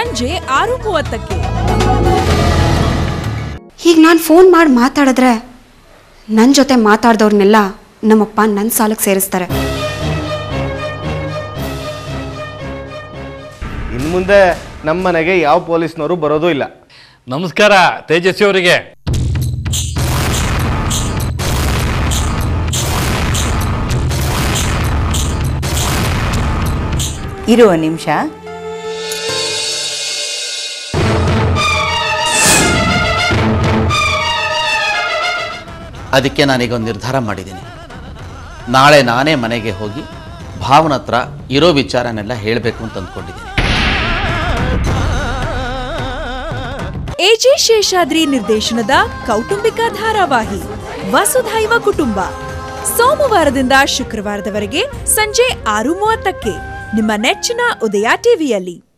ಸಂಜೆ ಆರು ಮೂವತ್ತಕ್ಕೆ. ಈಗ ನಾನು ಫೋನ್ ಮಾಡಿ ಮಾತಾಡಿದ್ರೆ ನನ್ನ ಜೊತೆ ಮಾತಾಡ್ದವ್ರನ್ನೆಲ್ಲ ನಮ್ಮಪ್ಪ ನನ್ನ ಸಾಲಕ್ಕೆ ಸೇರಿಸ್ತಾರೆ. ಇನ್ನು ಮುಂದೆ ನಮ್ಮ ಮನೆಗೆ ಯಾವ ಪೊಲೀಸ್ನವರು ಬರೋದು ಇಲ್ಲ. ನಮಸ್ಕಾರ ತೇಜಸ್ವಿ ಅವರಿಗೆ. ಇರುವ ನಿಮಿಷ. ಅದಕ್ಕೆ ನಾನೀಗ ಒಂದು ನಿರ್ಧಾರ ಮಾಡಿದ್ದೀನಿ. ನಾಳೆ ನಾನೇ ಮನೆಗೆ ಹೋಗಿ ಭಾವನ ಹತ್ರ ಇರೋ ವಿಚಾರನೆಲ್ಲ ಹೇಳಬೇಕು ಅಂತ ಅಂದ್ಕೊಂಡಿದ್ದೀನಿ. ಎಜೆ ಶೇಷಾದ್ರಿ ನಿರ್ದೇಶನದ ಕೌಟುಂಬಿಕ ಧಾರಾವಾಹಿ ವಸುಧೈವ ಕುಟುಂಬ. ಸೋಮವಾರದಿಂದ ಶುಕ್ರವಾರದವರೆಗೆ ಸಂಜೆ ಆರು ಮೂವತ್ತಕ್ಕೆ ನಿಮ್ಮ ನೆಚ್ಚಿನ ಉದಯ ಟಿವಿಯಲ್ಲಿ.